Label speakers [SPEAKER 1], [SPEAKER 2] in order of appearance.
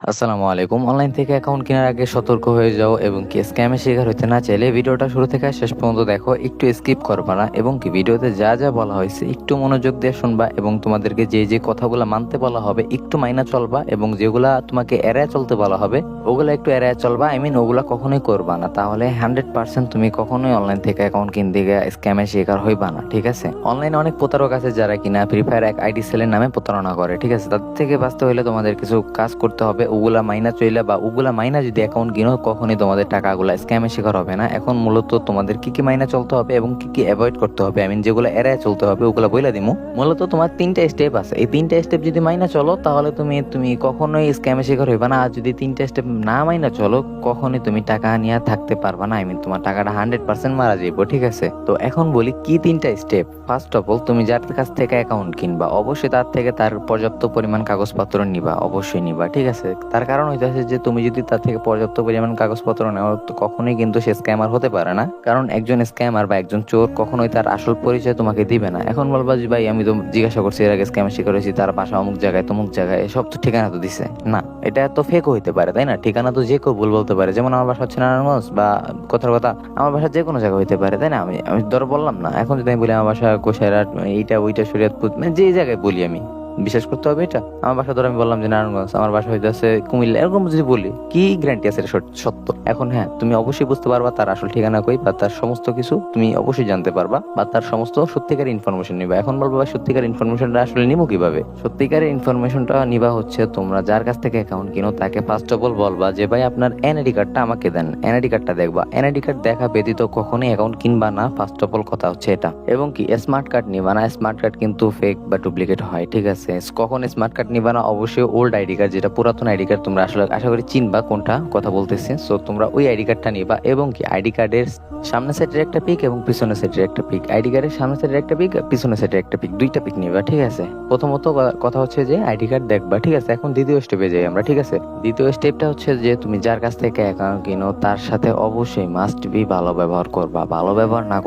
[SPEAKER 1] আসসালামু আলাইকুম। অনলাইন থেকে অ্যাকাউন্ট কেনার আগে সতর্ক হয়ে যাও এবং কি স্ক্যামের শিকার হতে না চাইলে ভিডিওটা শুরু থেকে শেষ পর্যন্ত দেখো। একটু স্কিপ করবা না এবং কি ভিডিওতে যা যা বলা হয়েছে একটু মনোযোগ দিয়ে শুনবা এবং তোমাদেরকে যে যে কথাগুলো মানতে বলা হবে একটু মাইনা চলবা এবং যেগুলা তোমাকে এড়ায় চলতে বলা হবে, ওগুলো একটু এড়ায় চলবা। আই মিন ওগুলা কখনোই করবা না। তাহলে হান্ড্রেড পার্সেন্ট তুমি কখনোই অনলাইন থেকে অ্যাকাউন্ট কিনতে গিয়ে স্ক্যামের শিকার হইবা না, ঠিক আছে? অনলাইনে অনেক প্রতারক আছে যারা কিনা ফ্রি ফায়ার এক আইডি সেলের নামে প্রতারণা করে, ঠিক আছে? তাদের থেকে বাঁচতে হলে তোমাদের কিছু কাজ করতে হবে। ওগুলা মাইনা চইলা বা ওগুলা মাইনা যদি অ্যাকাউন্ট কিনো, কখনই তোমাদের টাকাগুলা স্ক্যামের শিকার হবে না। এখন মূলত তোমাদের কি কি মাইনা চলতে হবে এবং কি কি অ্যাভয়েড করতে হবে? আই মিন যেগুলো এড়ায় চলতে হবে, ওগুলা বইলা দিমু। মূলত তোমার তিনটা স্টেপ আছে। এই তিনটা স্টেপ যদি মাইনা চলো, তাহলে তুমি তুমি কখনোই স্ক্যামের শিকার হইবা না। আর যদি তিনটা স্টেপ না মাইনা চলো, কখনোই তুমি টাকা নিয়ে থাকতে পারবা না। আই মিন তোমার টাকাটা হান্ড্রেড পার্সেন্ট মারা যাইব, ঠিক আছে? তো এখন বলি, কি তিনটা স্টেপ ফার্স্ট অফ অল তুমি যার কাছ থেকে অ্যাকাউন্ট কিনবা, অবশ্যই তার থেকে তার পর্যাপ্ত পরিমাণ কাগজপত্র নিবা, অবশ্যই নিবা, ঠিক আছে? তার কারণ হইতেছে যে তুমি যদি তার থেকে পর্যাপ্ত পরিমাণ কাগজপত্র নেও, তো কখনোই কিন্তু সে স্ক্যামার হতে পারে না। কারণ একজন স্ক্যামার বা একজন চোর কখনোই তার আসল পরিচয় তোমাকে দিবে না। এখন বলবা যে ভাই, আমি তো জিজ্ঞাসা করছি, এর আগে স্ক্যামের শিকার হয়েছি, তার বাসা অমুক জায়গায়, তমুক জায়গায়, এসব তো ঠিকানা তো দিছে। না, এটা তো ফেক হইতে পারে, তাই না? ঠিকানা তো যে কেউ ভুল বলতে পারে, যেমন আমার বাসা হচ্ছে নারায়ণগঞ্জ বা কথার কথা, আমার বাসা যে কোনো জায়গায় হইতে পারে, তাই না? আমি আমি ধরো বললাম না, এখন যদি আমি বলি আমার বাসা কোশাইরাট, এইটা, ওইটা, শরীয়তপুর মানে যে জায়গায় বলি আমি বিশ্বাস করতে হবে এটা? আমার বাসা ধরো আমি বললাম যে নারায়ণগঞ্জ, আমার বাসা হইতেছে কুমিল্লা। এরকম যদি বলি, কি গ্যারান্টি আছে এটা সত্য? এখন হ্যাঁ তুমি অবশ্যই বুঝতে পারবা তার আসল ঠিকানা কই বা তার সমস্ত কিছু তুমি অবশ্যই জানতে পারবা বা তার সমস্ত সত্যিকার ইনফরমেশন নিবা। এখন বলব সত্যিকার ইনফরমেশনটা আসলে নিবো কীভাবে? সত্যিকারের ইনফরমেশনটা নিবা হচ্ছে তোমরা যার কাছ থেকে অ্যাকাউন্ট কিনো, তাকে ফার্স্ট অফ অল বলবা যে ভাই, আপনার এনআইডি কার্ডটা আমাকে দেন। এনআইডি কার্ডটা দেখবা। এনআইডি কার্ড দেখা ব্যতীত কখনোই অ্যাকাউন্ট কিনবা না। ফার্স্ট অফ অল কথা হচ্ছে এটা। এবং কি স্মার্ট কার্ড নিবা না। স্মার্ট কার্ড কিন্তু ফেক বা ডুপ্লিকেট হয়, ঠিক আছে? কখন স্মার্ট কার্ড নিবা না, অবশ্যই ওল্ড আইডি কার্ড যেটা পুরাতন আইডি কার্ড তোমরা আসলে আশা করি চিনবা কোনটা, কথা বলতেছি। সো তোমরা ওই আইডি কার্ডটা নিবা এবং কি আইডি কার্ডের সামনে সাইডের একটা পিক এবং পিছনে সাইডের একটা পিক আইডি কার্ডের সামনে সাইডের একটা পিক পিছনে সাইডের একটা পিক দুইটা পিক নিবা, ঠিক আছে? প্রথমত কথা হচ্ছে যে আইডি কার্ড দেখবা, ঠিক আছে? এখন দ্বিতীয় স্টেপে যাই আমরা, ঠিক আছে? দ্বিতীয় স্টেপটা হচ্ছে যে তুমি যার কাছ থেকে অ্যাকাউন্ট কিনো, তার সাথে অবশ্যই মাস্ট বি ভালো ব্যবহার করবা। ভালো ব্যবহার না